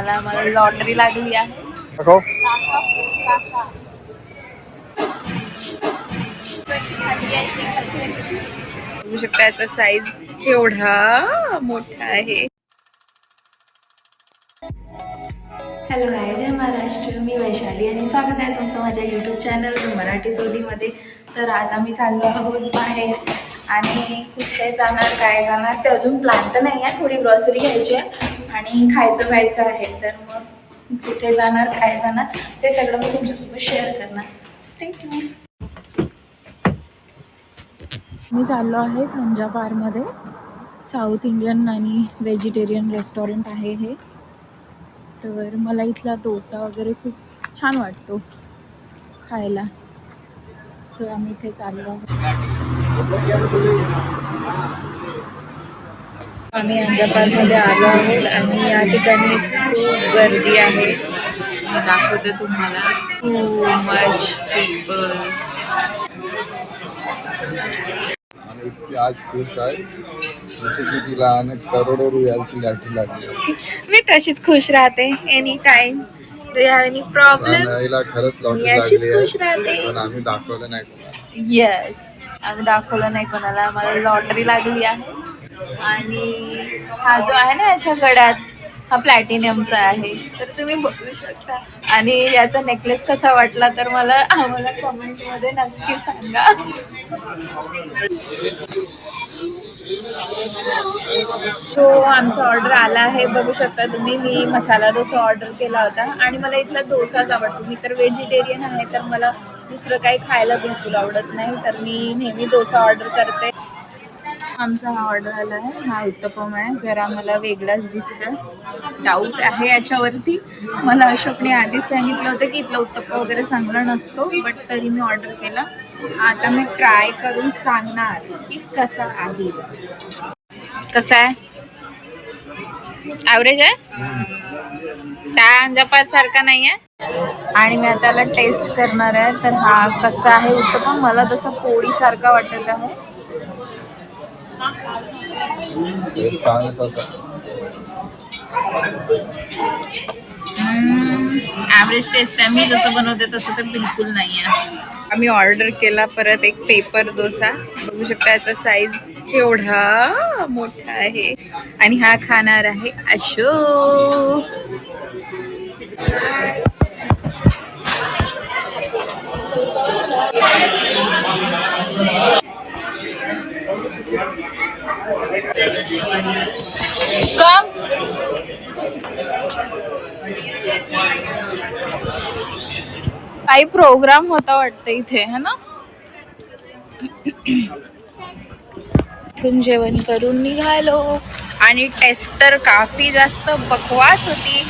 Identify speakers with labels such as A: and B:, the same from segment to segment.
A: मला लॉटरी लागली आहे
B: दाखव.
A: बघू शकता याचा साईज केवढा मोठा आहे. हॅलो हाय जय महाराष्ट्र. मी वैशाली आणि स्वागत आहे तुमचं माझ्या यूट्यूब चॅनल मराठी चोदीमध्ये तर आज आम्ही चाललो आहोत बाहेर आणि कुठे जाणार काय जाणार ते अजून प्लॅन तर नाही आहे. थोडी ग्रॉसरी घ्यायची आहे. आणि खायचं व्हायचं आहे तर मग कुठे जाणार काय जाणार ते सगळं मी तुमच्यासोबत शेअर करणार. स्टेट मी चाललो आहे खंजा बारमध्ये. South Indian and vegetarian restaurant आहे हे. तर मला इथला डोसा वगैरे खूप छान वाटतो खायला. सो आम्ही इथे चाललो आहोत. आम्ही अंजापारमध्ये आलो आहोत आणि या ठिकाणी खूप गर्दी आहे. मी दाखवते तुम्हाला. खूप मच पीपल्स
B: इतकी आज खुश आहे. जसे की तिला अनेक करोडो रुपयाची लाठी लागली.
A: मी तशीच खुश राहते. Any time do have any problem
B: हिला खरंच
A: अशीच
B: लागली
A: खुश राहते.
B: पण आम्ही दाखवलं नाही कोणाला.
A: येस आम्ही दाखवलं नाही कोणाला. मला लॉटरी लागली आहे. आणि हा जो आहे ना याच्या गड्यात हा प्लॅटिनियमचा आहे. तर तुम्ही बघू शकता. आणि याचा नेकलेस कसा वाटला तर मला आम्हाला कमेंटमध्ये नक्की सांगा. तो आमचा ऑर्डर आला आहे. बघू शकता तुम्ही मी मसाला डोसा ऑर्डर केला होता. आणि मला इथला डोसाच आवडतो. मी तर व्हेजिटेरियन आहे तर मला दुसरं काही खायला बिलकुल आवडत नाही. तर मी नेहमी डोसा ऑर्डर करते. आमचा हा ऑर्डर आला आहे. हा उत्तपम आहे. जरा मला वेगळाच दिसतं डाऊट आहे याच्यावरती. मला अशोकने आधीच सांगितलं होतं की इथला उत्तप्पा वगैरे चांगला नसतो बट तरी मी ऑर्डर केला. आता मी ट्राय करून सांगणार की कसा आहे. कसा आहे? ॲव्हरेज आहे? त्या अंजापार सारखा नाही आहे आणि मी आता टेस्ट करणार आहे. तर हा कसा आहे उत्तपम? मला तसा पोळी सारखा वाटत आहे. ॲव्हरेज टेस्ट आहे. मी जसं बनवते तसं तर बिलकुल नाही आहे आम्ही ऑर्डर केला परत एक पेपर डोसा. बघू शकता याचा साईज एवढा मोठा आहे. आणि हा खाणार आहे अशोक. कम? काही प्रोग्राम होता वाटतं इथे है ना? इथून जेवण करून निघालो. आणि टेस्ट तर काफी जास्त बकवास होती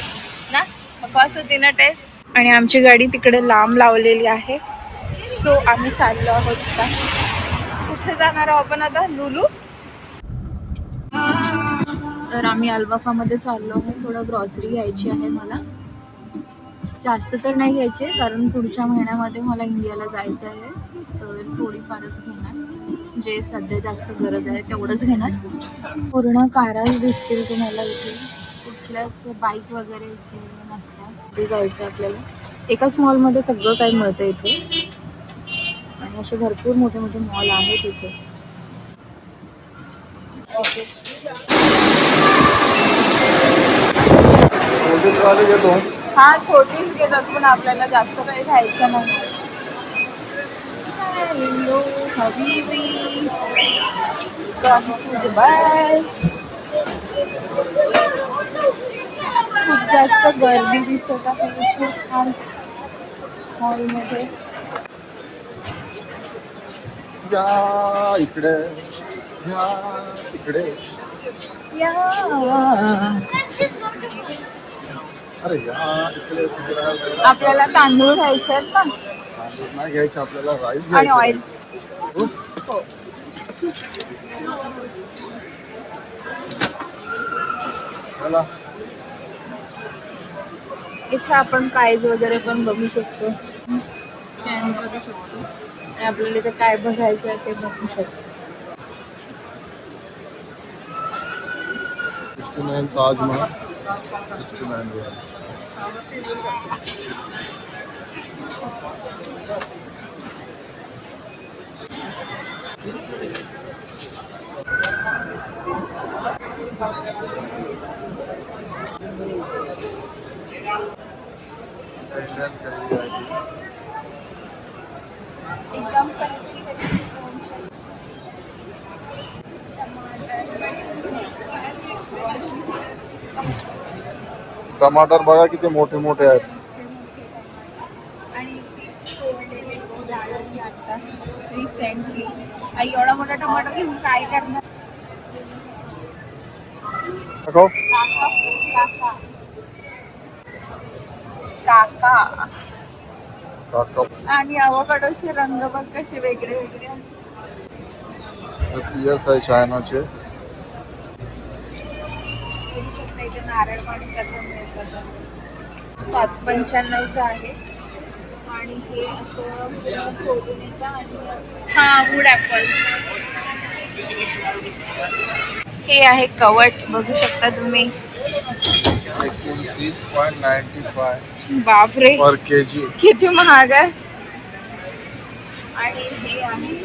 A: ना? बकवास होती ना टेस्ट आणि आमची गाडी तिकडे लांब लावलेली आहे. सो आम्ही चाललो आहोत कुठे जाणार आहोत आपण आता? लुलू? तर आम्ही अल्बाफामध्ये चाललो आहे. थोडं ग्रॉसरी घ्यायची आहे मला. जास्त तर नाही घ्यायचे कारण पुढच्या महिन्यामध्ये मला इंडियाला जायचं आहे. तर थोडीफारच घेणार. जे सध्या जास्त गरज आहे तेवढंच घेणार. पूर्ण काराच दिसतील तुम्हाला इथे. कुठल्याच बाईक वगैरे इथे नसतात. ते जायचं आपल्याला. एकाच मॉलमध्ये सगळं काही मिळतं इथे. आणि असे भरपूर मोठे मोठे मॉल आहेत इथे.
B: घेतो.
A: हा छोटीच घेत असून आपल्याला जास्त काही घ्यायचं नाही. हॅलो हबीबी Gone to Dubai. खूप जास्त गर्दी दिसत आहे. खूप आज हॉलमध्ये.
B: या इकडे या इकडे.
A: या. आपल्याला तांदूळ घ्यायचे आहेत ना?
B: नाही घ्यायचं आपल्याला राईस
A: आणि ऑइल
B: हो?
A: इथे आपण प्राईज वगैरे पण बघू शकतो. स्कॅन करू शकतो. आणि आपल्याला इथे काय बघायचं आहे ते बघू शकतो.
B: ताजमहल सिक्स्टी नाईन रुपये इंडियन करी आहे ती.
A: एकदम कच्ची कच्ची लोणची.
B: टमाटर बघा किती मोठे मोठे आहेत.
A: रिसेंटली आई एवढा मोठा टमाटर घेऊन काय करणार? काका काका. आणि अवकाडोचे रंग बघ कसे वेगळे वेगळे आहेत.
B: पियर्स आहे चायनाचे
A: नारळ पाणी कसं मिळतं ते. सात पंच्याण्णवचं आहे. आणि हे असं सोडून येतं आणि हा वूड ॲपल हे आहे कवट बघू शकता तुम्ही.
B: एकोणतीस पॉईंट नाईन्टी फाय
A: बापरे.
B: पर के जी
A: किती महाग आहे. आणि हे आहे.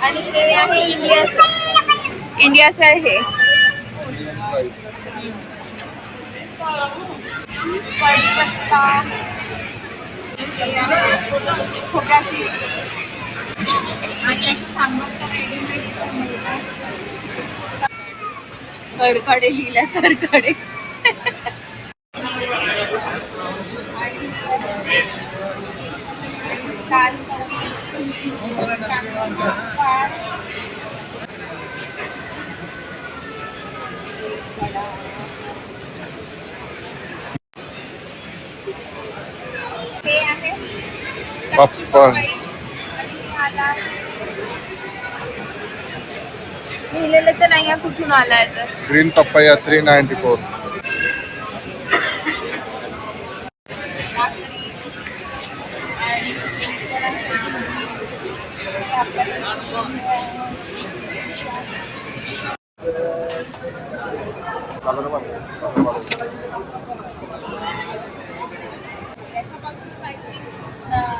A: आणि हे आहे इंडियाचं. इंडियाचं आहे. हे खोबऱ्याची आणि कडकडे लिहिल्या कडकडे दाल चवळी, तांदूळ, पाट, वडा. हे आहे लिहिलेलं तर नाही कुठून आलाय तर.
B: Green papaya three ninety four
A: भाकरी आणि हे आपल्याकडे याच्यापासून I think, अं,
B: साबुदाणा
A: आणि हे आपले रताळे असतात ना रताळ त्याच्यासारखं आहे.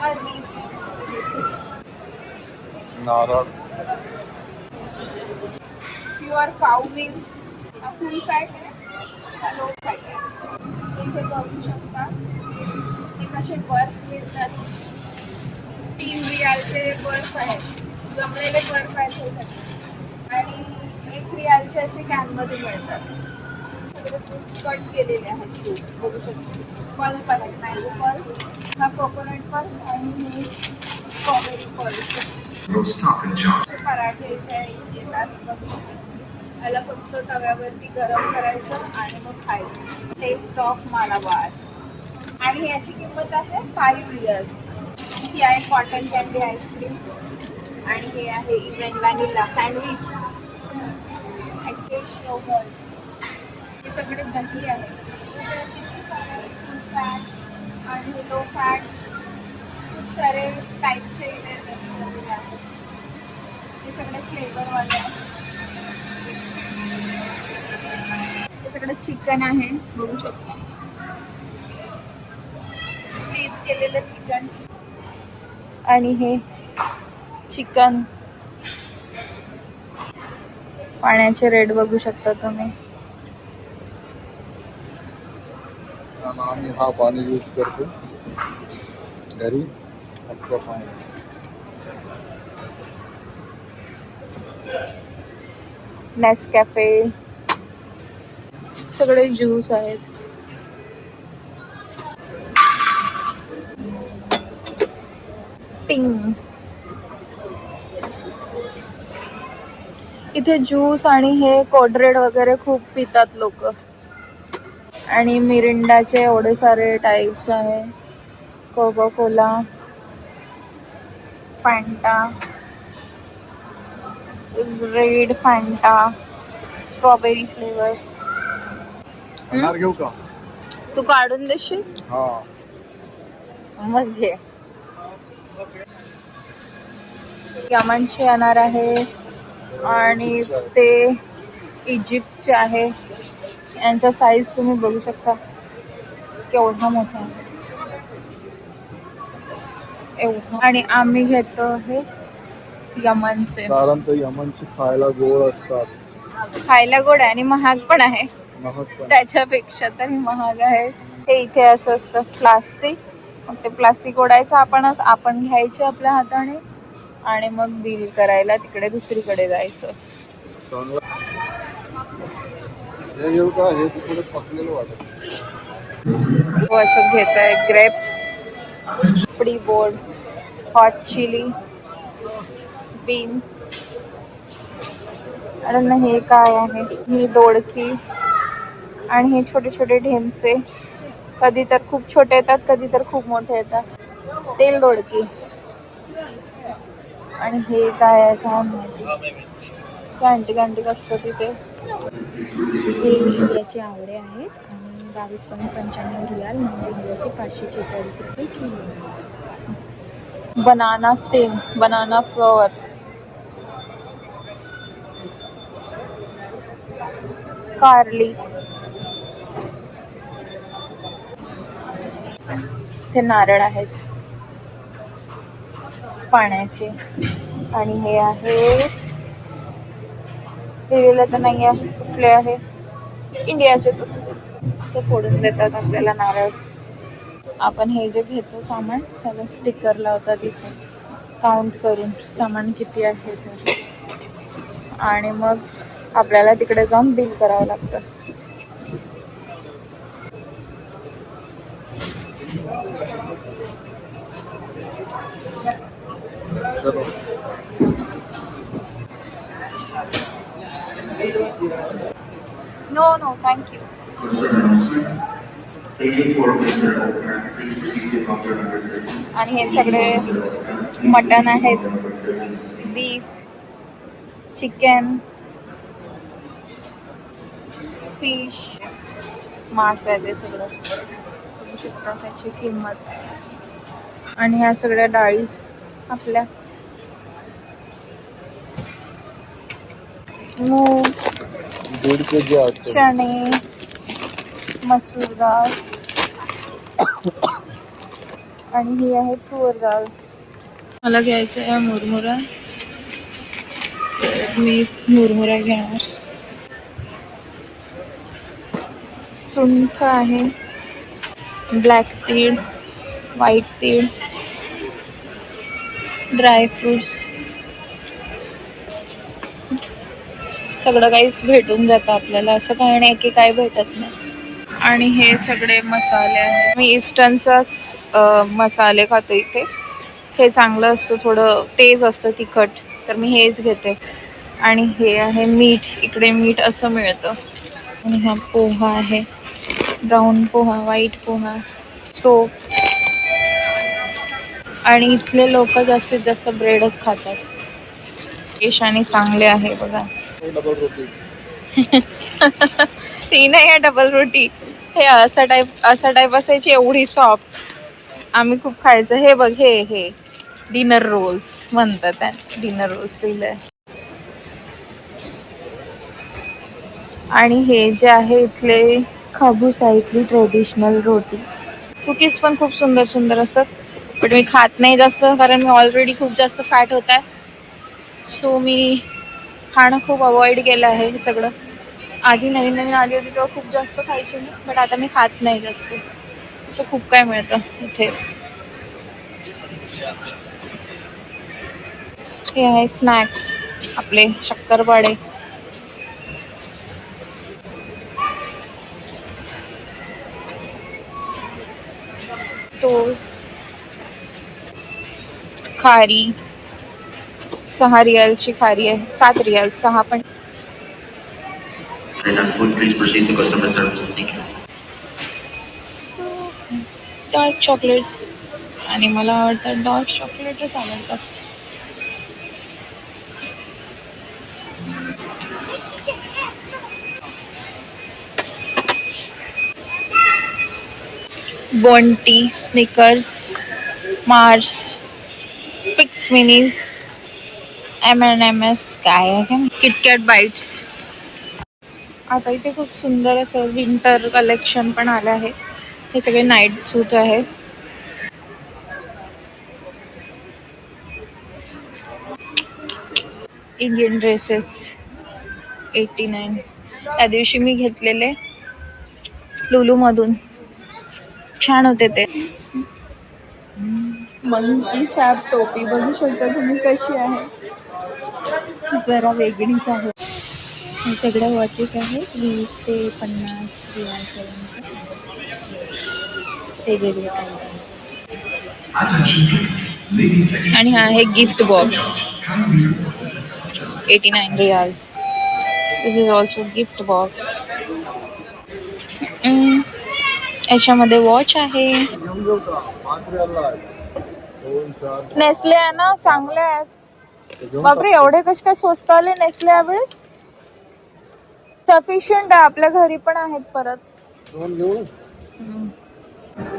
A: अरवी.
B: नारळ.
A: Pure cow milk full fat आहे लो फॅट आहे इथे बघू शकता. हे कसे बर्फ मिळतात. तीन रियालचे बर्फ आहेत. जमलेले बर्फ आहेत आणि रियालचे असे कॅनमध्ये मिळतात. कट केलेले आहेत बघू शकतो. पल्प आहेत मँगो पल्प हा कोकोनट पल्प आणि हे स्ट्रॉबेरी पल्प पराठे इथे येतात बघू शकता. याला फक्त तव्यावरती गरम करायचं आणि मग खायचं. टेस्ट ऑफ मालाबार आणि याची किंमत आहे फाईव्ह इयर्स ही आहे कॉटन कॅन्डी आईस्क्रीम आणि हे आहे इव्हेंट व्हॅनिला सँडविच आईस्क्रीम हे सगळे दही आहे तर किती सारे फुल फॅट आणि लो फॅट खूप सारे टाईपचे इथे दही वगैरे आहेत हे सगळे फ्लेवरवाले आहेत हे सगळं चिकन आहे बघू शकता. फ्रीज केलेलं चिकन आणि हे चिकन पाण्याचे रेट बघू शकता तुम्ही.
B: आम्ही हा पाणी यूज करतो. घरी पाणी
A: नेसकॅफे सगळे ज्यूस आहेत. टिंग इथे ज्यूस आणि हे कोडरेड वगैरे खूप पितात लोक. आणि मिरिंडाचे एवढे सारे टाईप्स आहे. Coca Cola Fanta red Fanta strawberry flavour
B: अनार घेऊ का?
A: तू काढून देशील?
B: हा.
A: मग घे. यमनचे येणार आहे आणि ते इजिप्तचे आहे. यांचा साईज तुम्ही बघू शकता. केवढा मोठा आहे. एवढा. आणि आम्ही घेतो आहे यमनचे.
B: कारण ते यमनची खायला गोड असतात.
A: खायला गोड आहे आणि महाग पण आहे. त्याच्यापेक्षा तरी महाग आहे हे इथे असं असतं प्लास्टिक मग ते प्लास्टिक ओढायचं आपणच आपण घ्यायचे आपल्या हाताने. आणि मग बिल करायला तिकडे दुसरीकडे जायचं.
B: हे हे
A: असं घेत आहे ग्रेप्स पडी बोर्ड हॉट चिली बीन्स आणि ना हे काय आहे? ही दोडकी. आणि हे छोटे छोटे ढेमसे. कधी तर खूप छोटे येतात कधी तर खूप मोठे येतात. तेल दोडकी. आणि हे काय आहे? काय माहिती. कॅन्टी कॅन्टी असतं तिथे.
C: हे हिऱ्याचे आवडे आहेत. आणि बावीस पॉईंट पंच्याण्णव रियाल म्हणजे हिऱ्याचे पाचशे छेचाळीस रुपये kilo
A: banana stem banana flower. कार्ली. ते नारळ आहेत. पाण्याचे. आणि हे आहे. लिहिलेलं तर नाही आहे कुठले आहे? इंडियाचेच असते ते फोडून देतात आपल्याला नारळ. आपण हे जे घेतो सामान त्याला स्टिकर लावतात इथे. काउंट करून सामान किती आहे तर. आणि मग आपल्याला तिकडे जाऊन बिल करावं लागतं. नो नो थँक्यू आणि हे सगळे मटन आहेत. बीफ चिकन फिश मांस आहे ते सगळं. बघू शकता त्याची किंमत. आणि ह्या सगळ्या डाळी आपल्या मूग
B: दीड के जी
A: चणे मसूर डाळ आणि ही आहे तूर डाळ मला घ्यायचं आहे मुरमुरा. तर मी मुरमुरा घेणार. सुंठ आहे. ब्लॅक तीळ व्हाईट तीळ. ड्रायफ्रुट्स सगळं काहीच भेटून जातं आपल्याला. असं काही नाही की काय भेटत नाही. आणि हे सगळे मसाले आहेत. मी इस्टर्नचा मसाले खातो इथे. हे चांगलं असतं थोडं तेज असतं तिखट. तर मी हेच घेते. आणि हे आहे मीठ. इकडे मीठ असं मिळतं. आणि हा पोहा आहे. ब्राऊन पोहा व्हाईट पोहा सोप. आणि इथले लोक जास्तीत जास्त ब्रेडच खातात. केशाने चांगले आहे बघा.
B: डबल रोटी
A: ती नाही आहे डबल रोटी हे असा टाईप असा टाईप असायची एवढी सॉफ्ट आम्ही खूप खायचं. हे बघ हे हे. डिनर रोल्स म्हणतात डिनर रोल्स दिलंय आणि हे जे आहे इथले
C: खाबूस आहे इथली ट्रेडिशनल रोटी
A: कुकीज पण खूप सुंदर सुंदर असतात. बट मी खात नाही जास्त कारण मी ऑलरेडी खूप जास्त फॅट होत आहे. सो मी खाणं खूप अवॉइड केलं आहे हे सगळं. आधी नवीन नवीन आली होती तेव्हा खूप जास्त खायची मी बट आता मी खात नाही जास्त. असं खूप काय मिळतं इथे. हे आहे स्नॅक्स आपले शक्करपाडे. टोस खारी. सहा रियालची खारी आहे. सात रियाल सहा पण. डार्क चॉकलेट्स आणि मला आवडतात डार्क चॉकलेटच आवडतात. Bounty Snickers Mars picks minis M N M S काय आहे किटकॅट बाईट्स आता इथे खूप सुंदर असं विंटर कलेक्शन पण आलं आहे. हे सगळे नाईट सूट आहेत इंडियन ड्रेसेस एटी नाईन त्या दिवशी मी घेतलेले लुलूमधून. छान होते ते. मंकी छाप टोपी. बघू शकता तुम्ही कशी आहे. जरा वेगळीच आहे. हे सगळ्या वॉचेस आहेत वीस ते पन्नास रियालपर्यंत वेगवेगळे आणि हा आहे gift box eighty nine riyal this is also gift box याच्यामध्ये वॉच आहे. नेसले आहे ना? चांगले आहेत बापरे एवढे कसे काय स्वस्त आले नेसले यावेळेस? सफिशियंट आहे आपल्या घरी पण आहेत परत.
B: टाक. दोन घेऊ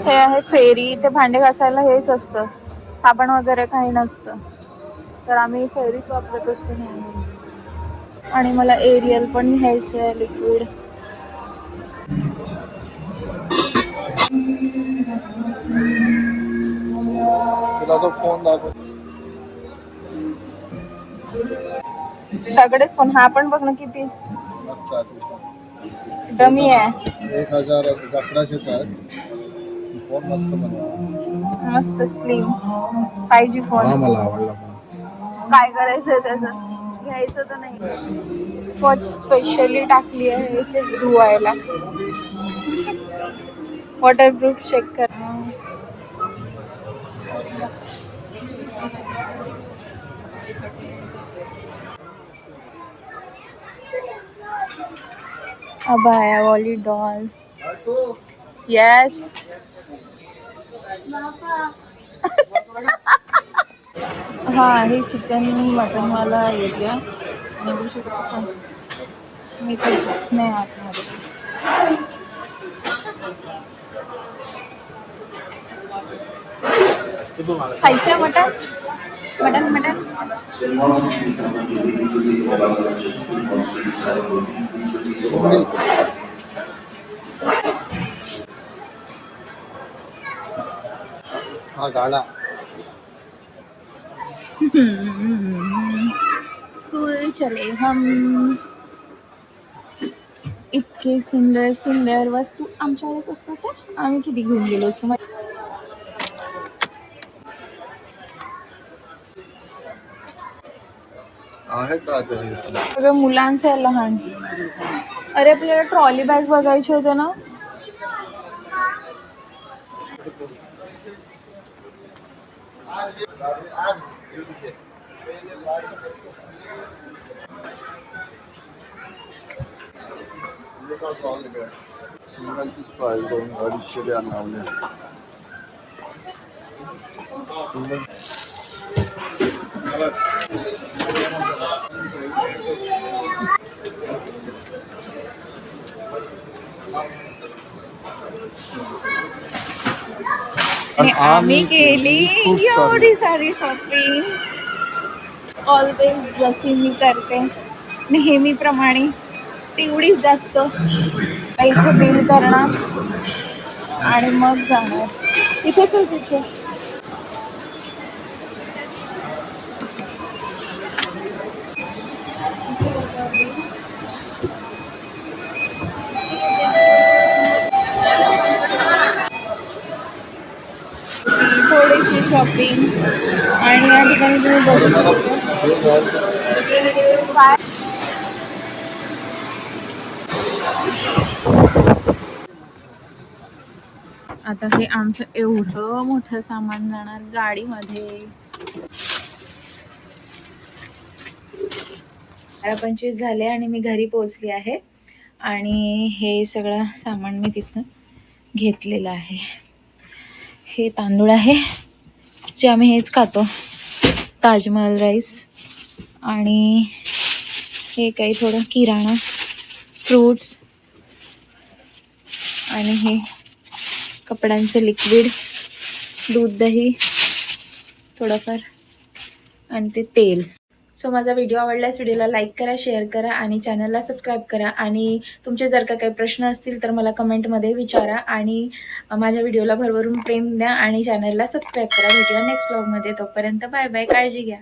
A: हे आहे फेरी ते भांडे घासायला हेच असतं. साबण वगैरे काही नसतं. तर आम्ही फेरीच वापरत असतो नेहमी. आणि मला एरियल पण घ्यायचं आहे लिक्विड.
B: तुला तो फोन दाखव.
A: सगळेच पण हा पण बघ ना किती. डमी आहे.
B: एक हजार अकराशेचा फोन मस्त बनवा
A: मस्त स्लिम फाय जी फोन
B: मला आवडला
A: काय करायचंय त्याचं? घ्यायचं तर नाही. वॉच स्पेशली टाकली आहे इथे धुवायला. वॉटरप्रूफ चेक कर. अब आया वॉली डॉल यस हा हे चिकन मटनवाला एरिया निघू शकतो असं मी तर नाही आतमध्ये. खायचं मटन मटन मटन
B: हा गाडा
A: स्कूल चले हम. इतके सुंदर सुंदर वस्तू आमच्या वेळेस असतात त्या. आम्ही किती घेऊन गेलो असतो माहिती-
B: आहे का तरी?
A: मुलांचं लहान. अरे आपल्याला ट्रॉली बॅग बघायचे होते ना। आम्ही केली. एवढी सारी शॉपिंग ऑलवेज जशी मी करते नेहमीप्रमाणे तेवढीच जास्त पैसे बिल करणार। आणि मग जाणार. इथेच आहे शॉपिंग आणि या ठिकाणी तुम्ही बघू शकता. आता हे आमचं एवढं मोठं सामान जाणार गाडीमध्ये. बारा पंचवीस झाले आणि मी घरी पोचली आहे. आणि हे सगळं सामान मी तिथून घेतलेलं आहे. हे तांदूळ आहे. जे आम्ही हेच खातो. ताजमहल राईस आणि हे काही थोडं किराणा फ्रूट्स आणि हे कपड्यांचे लिक्विड दूध दही थोडंफार आणि ते तेल. सो माझा व्हिडिओ आवडल्यास व्हिडिओला लाईक करा शेअर करा आणि चॅनलला सबस्क्राईब करा. आणि तुमचे जर का काही प्रश्न असतील तर मला कमेंटमध्ये विचारा. आणि माझ्या व्हिडिओला भरभरून प्रेम द्या आणि चॅनलला सबस्क्राईब करा. भेटूया नेक्स्ट ब्लॉगमध्ये तोपर्यंत बाय बाय काळजी घ्या.